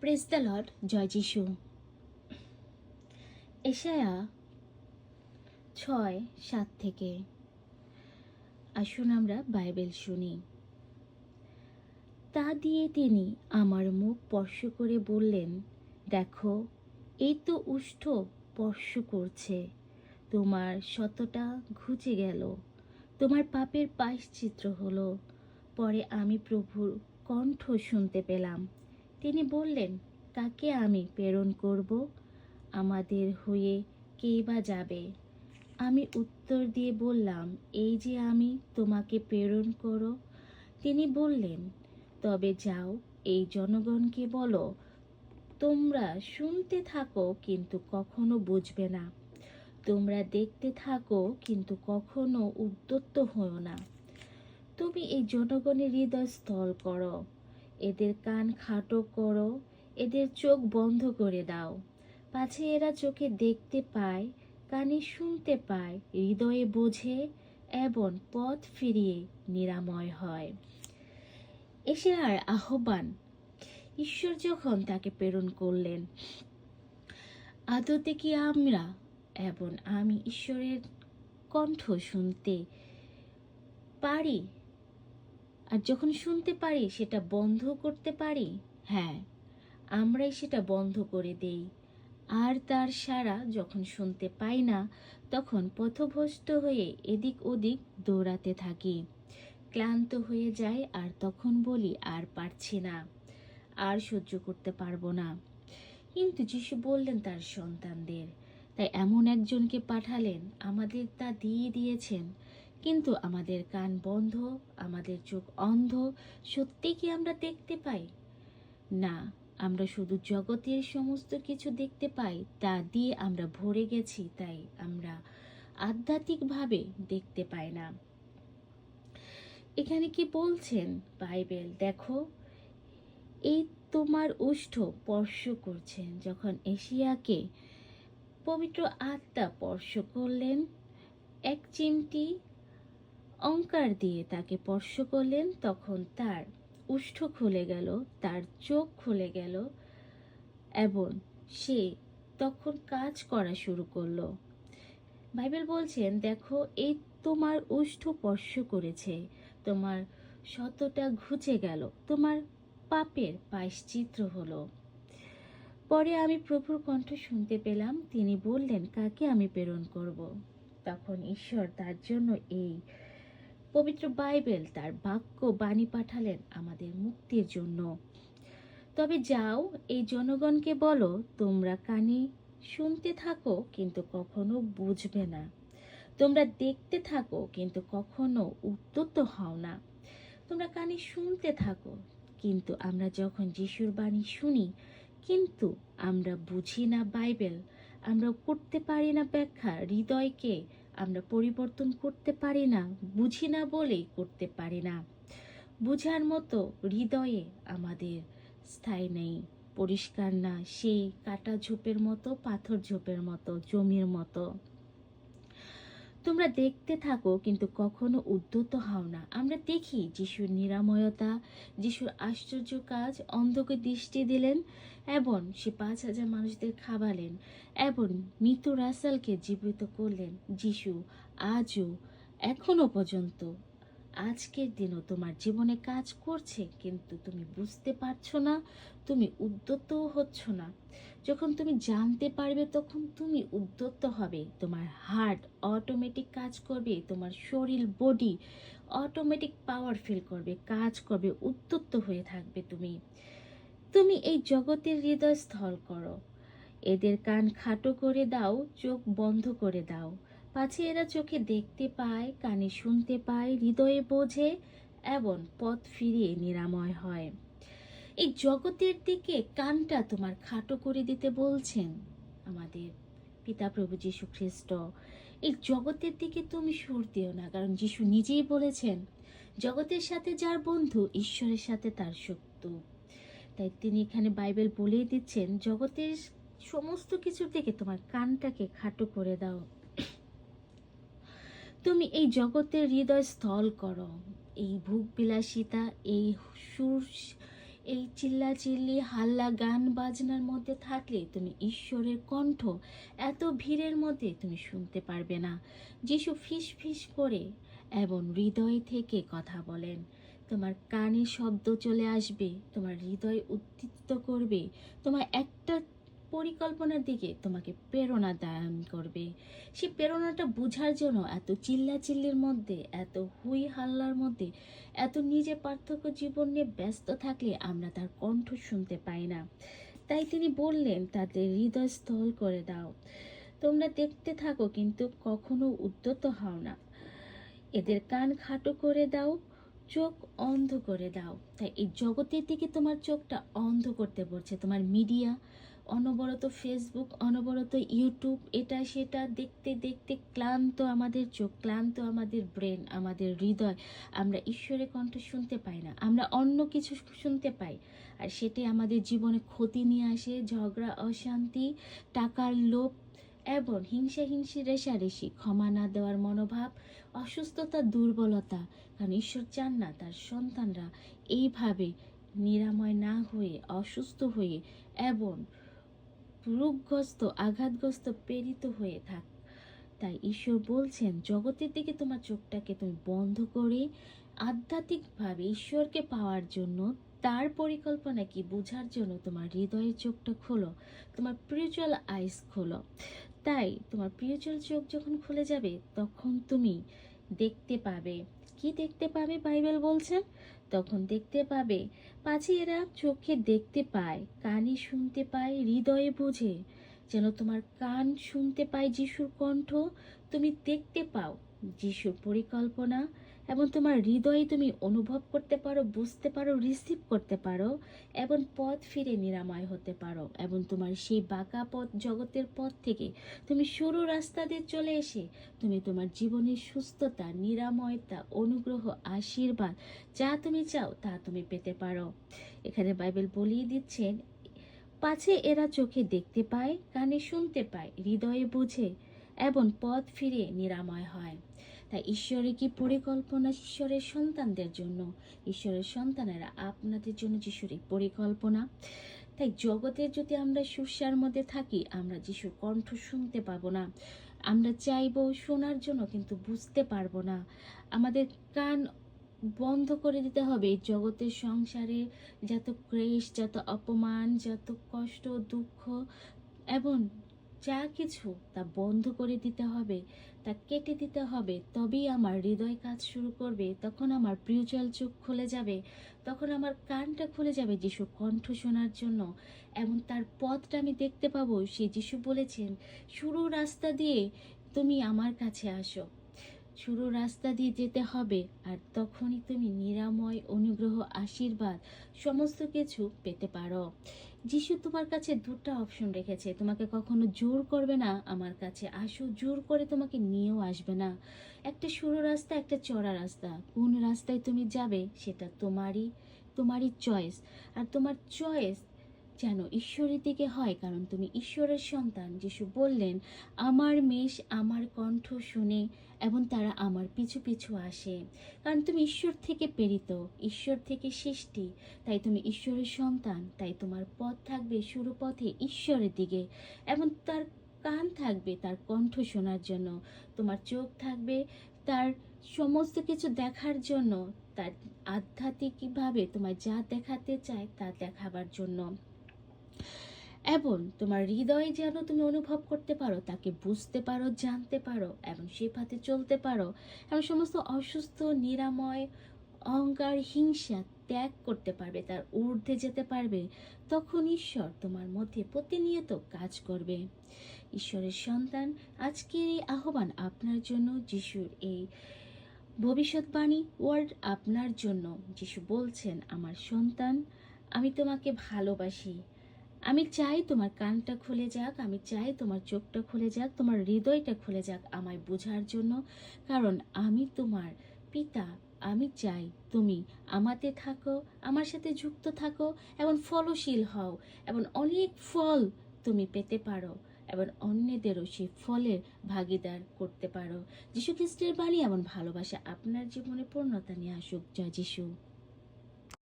Press the Lord জয় যিশু এশায়া ছয়, সাত থেকে। আসুন আমরা বাইবেল শুনি। তা দিয়ে তিনি আমার মুখ স্পর্শ করে বললেন, দেখো, এই তো উষ্ঠ স্পর্শ করছে। তোমার শতটা ঘুচে গেল। তোমার পাপের পায়শ্চিত্র হলো। পরে আমি প্রভুর কণ্ঠ শুনতে পেলাম। তিনি বললেন, তাকে আমি প্রেরণ করব। আমাদের হয়ে কে বা যাবে? আমি উত্তর দিয়ে বললাম, এই যে আমি, তোমাকে প্রেরণ করো। তিনি বললেন, তবে যাও, এই জনগণকে বলো, তোমরা শুনতে থাকো, কিন্তু কখনো বুঝবে না। তোমরা দেখতে থাকো, কিন্তু কখনো উদ্যত্ত হও না। তুমি এই জনগণের হৃদয় স্থল করো। এদের কান খাটো করো, এদের চোখ বন্ধ করে দাও। পাছে এরা চোখে দেখতে পায়, কানে শুনতে পায়, হৃদয়ে বোঝে এবং পথ ফিরিয়ে নিরাময় হয়। এসে আর আহ্বান, ঈশ্বর যখন তাকে প্রেরণ করলেন, আদতে কি আমরা এবং আমি ঈশ্বরের কণ্ঠ শুনতে পারি? আর যখন শুনতে পারি, সেটা বন্ধ করতে পারি হ্যাঁ আমরাই সেটা বন্ধ করে দেই। আর তার সারা যখন শুনতে পাই না, তখন পথভ্রষ্ট হয়ে এদিক ওদিক দৌড়াতে থাকি। ক্লান্ত হয়ে যায় আর তখন বলি, আর পারছি না, আর সহ্য করতে পারব না। কিন্তু যিশু বললেন তার সন্তানদের, তাই এমন একজনকে পাঠালেন, আমাদের তা দিয়ে দিয়েছেন কিন্তু আমাদের কান বন্ধ, আমাদের চোখ অন্ধ, সত্যি কি আমরা দেখতে পাই? না, আমরা শুধু জগতের সমস্ত কিছু দেখতে পাই, তা দিয়ে আমরা ভরে গেছি, তাই আমরা আধ্যাত্মিকভাবে দেখতে পাই না। এখানে কি বলছেন বাইবেল? দেখো, এই তোমার ওষ্ঠ স্পর্শ করছেন, যখন এশিয়াকে পবিত্র আত্মা স্পর্শ করলেন, এক চিমটি অঙ্কার দিয়ে তাকে স্পর্শ করলেন, তখন তার উষ্ঠ খুলে গেল, তার চোখ খুলে গেল এবং সে তখন কাজ করা শুরু করল। বাইবেল বলছেন, দেখো, এই তোমার উষ্ঠ স্পর্শ করেছে, তোমার শতটা ঘুচে গেল, তোমার পাপের পায়শ্চিত্র হলো। পরে আমি প্রভুর কণ্ঠ শুনতে পেলাম, তিনি বললেন, কাকে আমি প্রেরণ করব? তখন ঈশ্বর তার জন্য এই পবিত্র বাইবেল তার বাক্য বাণী পাঠালেন আমাদের মুক্তির জন্য। তবে যাও, এই জনগণকে বলো, তোমরা কানে শুনতে থাকো, কিন্তু কখনো বুঝবে না। তোমরা দেখতে থাকো, কিন্তু কখনো উদ্যত হও না। তোমরা কানে শুনতে থাকো, কিন্তু আমরা যখন যিশুর বাণী শুনি, কিন্তু আমরা বুঝি না বাইবেল আমরা করতে পারি না ব্যাখ্যা হৃদয়কে আমরা পরিবর্তন করতে পারি না, বুঝি না বলেই করতে পারি না। বুঝার মতো হৃদয়ে আমাদের স্থায়ী নেই, পরিষ্কার না, সেই কাটা ঝোপের মতো, পাথর ঝোপের মতো, জমির মতো। তোমরা দেখতে থাকো, কিন্তু কখনো উদ্যত হও না। আমরা দেখি যিশুর নিরাময়তা, যিশুর আশ্চর্য কাজ অন্ধকে দৃষ্টি দিলেন, এবং সে পাঁচ হাজার মানুষদের খাবালেন, এবং মৃত রাসালকে জীবিত করলেন। যিশু আজও এখনও পর্যন্ত আজকের দিনও তোমার জীবনে কাজ করছে, কিন্তু তুমি বুঝতে পারছ না, তুমি উদ্যতও হচ্ছ না। যখন তুমি জানতে পারবে, তখন তুমি উদ্যত হবে। তোমার হার্ট অটোমেটিক কাজ করবে, তোমার শরীর বডি অটোমেটিক পাওয়ার ফিল করবে, কাজ করবে, উদ্যত হয়ে থাকবে তুমি। তুমি এই জগতের হৃদয় স্থল করো। এদের কান খাটো করে দাও, চোখ বন্ধ করে দাও। পাছে এরা চোখে দেখতে পায়, কানে শুনতে পায়, হৃদয়ে বোঝে এবং পথ ফিরিয়ে নিরাময় হয়। এই জগতের দিকে কানটা তোমার খাটো করে দিতে বলছেন আমাদের পিতা প্রভু যীশু খ্রিস্ট এই জগতের দিকে তুমি সুর দিও না, কারণ যিশু নিজেই বলেছেন, জগতের সাথে যার বন্ধু, ঈশ্বরের সাথে তার শত্রু। তাই তিনি এখানে বাইবেল বলেই দিচ্ছেন, জগতের সমস্ত কিছুর দিকে তোমার কানটাকে খাটো করে দাও। তুমি এই জগতের হৃদয় স্থল করো। এই ভোগ বিলাসিতা এই সুর, এই চিল্লাচিল্লি, হাল্লা গান বাজনার মধ্যে থাকলে তুমি ঈশ্বরের কণ্ঠ এত ভিড়ের মধ্যে তুমি শুনতে পারবে না। যিশু ফিস ফিস করে এবং হৃদয় থেকে কথা বলেন, তোমার কানে শব্দ চলে আসবে, তোমার হৃদয় উদ্দীপ্ত করবে, তোমার একটা পরিকল্পনার দিকে তোমাকে প্রেরণা দান করবে। সেই প্রেরণাটা বোঝার জন্য এত চিল্লা চিল্লির মধ্যে, এত হুই হাল্লার মধ্যে, এত নিজে পার্থক্য জীবন নিয়ে ব্যস্ত থাকলে আমরা তার কণ্ঠ শুনতে পাই না। তাই তিনি বললেন তাদের হৃদয় স্থল করে দাও। তোমরা দেখতে থাকো, কিন্তু কখনো উদ্যত হও না। এদের কান খাটো করে দাও, চোখ অন্ধ করে দাও। তাই এই জগতের দিকে তোমার চোখটা অন্ধ করতে পড়ছে তোমার মিডিয়া অনবরত ফেসবুক অনবরত ইউটিউব এটা সেটা দেখতে দেখতে ক্লান্ত আমাদের চোখ, ক্লান্ত আমাদের ব্রেন আমাদের হৃদয়। আমরা ঈশ্বরের কণ্ঠ শুনতে পাই না, আমরা অন্য কিছু শুনতে পাই। আর সেটাই আমাদের জীবনে ক্ষতি নিয়ে আসে, ঝগড়া, অশান্তি, টাকার লোভ এবং হিংসা, হিংসি, রেশারেশি, ক্ষমা না দেওয়ার মনোভাব, অসুস্থতা, দুর্বলতা। কারণ ঈশ্বর চান না তার সন্তানরা এইভাবে নিরাময় না হয়ে, অসুস্থ হয়ে এবং রোগগ্রস্ত আঘাতগ্রস্ত, প্রেরিত হয়ে থাক। তাই ঈশ্বর বলছেন, জগতের দিকে তোমার চোখটাকে তুমি বন্ধ করে আধ্যাত্মিকভাবে ঈশ্বরকে পাওয়ার জন্য তার পরিকল্পনা কি বোঝার জন্য তোমার হৃদয়ের চোখটা খোলো, তোমার স্পিরিচুয়াল আইস খোলো। তাই তোমার স্পিরিচুয়াল চোখ যখন খুলে যাবে, তখন তুমি দেখতে পাবে। কি দেখতে পাবে? বাইবেল বলছে তখন দেখতে পাবে। পাছে এরা চোখে দেখতে পায়, কানে শুনতে পায়, হৃদয়ে বোঝে। যেন তোমার কান শুনতে পায় যিশুর কণ্ঠ, তুমি দেখতে পাও যিশুর পরিকল্পনা। এবং তোমার হৃদয়ে তুমি অনুভব করতে পারো, বুঝতে পারো রিসিভ করতে পারো, এবং পথ ফিরে নিরাময় হতে পারো, এবং তোমার সেই বাঁকা পথ জগতের পথ থেকে তুমি সরু রাস্তা দিয়ে চলে এসে তুমি তোমার জীবনের সুস্থতা, নিরাময়তা, অনুগ্রহ, আশীর্বাদ যা তুমি চাও তা তুমি পেতে পারো। এখানে বাইবেল বলিয়ে দিচ্ছেন, পাছে এরা চোখে দেখতে পায়, কানে শুনতে পায়, হৃদয়ে বুঝে এবং পথ ফিরে নিরাময় হয়। তাই ঈশ্বরের কি পরিকল্পনা ঈশ্বরের সন্তানদের জন্য? ঈশ্বরের সন্তানেরা আপনাদের জন্য যিশুর পরিকল্পনা। তাই জগতের যদি আমরা সুস্যার মধ্যে থাকি, আমরা যিশুর কণ্ঠ শুনতে পাবো না। আমরা চাইব শোনার জন্য কিন্তু বুঝতে পারব না। আমাদের কান বন্ধ করে দিতে হবে। জগতের সংসারে যত ক্রেশ যত অপমান, যত কষ্ট, দুঃখ, এবং যা কিছু তা বন্ধ করে দিতে হবে, তা কেটে দিতে হবে, তবেই আমার হৃদয় কাজ শুরু করবে, তখন আমার প্রিয়জল চোখ খুলে যাবে, তখন আমার কানটা খুলে যাবে যিশু কণ্ঠ শোনার জন্য। এবং তার পথটা আমি দেখতে পাবো, সে যিশু বলেছেন, শুরু রাস্তা দিয়ে তুমি আমার কাছে আসো। শুরু রাস্তা দিয়ে যেতে হবে, আর তখনই তুমি নিরাময়, অনুগ্রহ, আশীর্বাদ সমস্ত কিছু পেতে পারো। যিশু তোমার কাছে দুটো অপশন রেখেছে, তোমাকে কখনো জোর করবে না, আমার কাছে আসো, জোর করে তোমাকে নিয়েও আসবে না। একটা সরু রাস্তা, একটা চড়া রাস্তা। কোন রাস্তায় তুমি যাবে, সেটা তোমারই তোমারই চয়েস আর তোমার চয়েস যেন ঈশ্বরের দিকে হয়, কারণ তুমি ঈশ্বরের সন্তান। যিশু বললেন, আমার মেষ আমার কণ্ঠ শুনে এবং তারা আমার পিছু পিছু আসে। কারণ তুমি ঈশ্বর থেকে প্রেরিত, ঈশ্বর থেকে সৃষ্টি। তাই তুমি ঈশ্বরের সন্তান, তাই তোমার পথ থাকবে শুরু পথে ঈশ্বরের দিকে। এবং তার কান থাকবে তার কণ্ঠ শোনার জন্য, তোমার চোখ থাকবে তার সমস্ত কিছু দেখার জন্য, তার আধ্যাত্মিকভাবে তোমার যা দেখাতে চায় তা দেখাবার জন্য। এবং তোমার হৃদয়ে যেন তুমি অনুভব করতে পারো, তাকে বুঝতে পারো, জানতে পারো এবং সে পথে চলতে পারো এবং সমস্ত অসুস্থ, নিরাময়, অহংকার, হিংসা ত্যাগ করতে পারবে, তার ঊর্ধ্বে যেতে পারবে। তখন ঈশ্বর তোমার মধ্যে প্রতিনিয়ত কাজ করবে। ঈশ্বরের সন্তান, আজকের এই আহ্বান আপনার জন্য, যিশুর এই ভবিষ্যৎবাণী ওয়ার্ড আপনার জন্য। যিশু বলছেন, আমার সন্তান, আমি তোমাকে ভালোবাসি। আমি চাই তোমার কানটা খুলে যাক, আমি চাই তোমার চোখটা খুলে যাক, তোমার হৃদয়টা খুলে যাক আমায় বোঝার জন্য। কারণ আমি তোমার পিতা, আমি চাই তুমি আমাতে থাকো, আমার সাথে যুক্ত থাকো, এবং ফলশীল হও, এবং অনেক ফল তুমি পেতে পারো, এবং অন্যদেরও সেই ফলের ভাগিদার করতে পারো। যিশু খ্রিস্টের বাণী এমন ভালোবাসা আপনার জীবনে পূর্ণতা নিয়ে আসুক। জয় যিশু।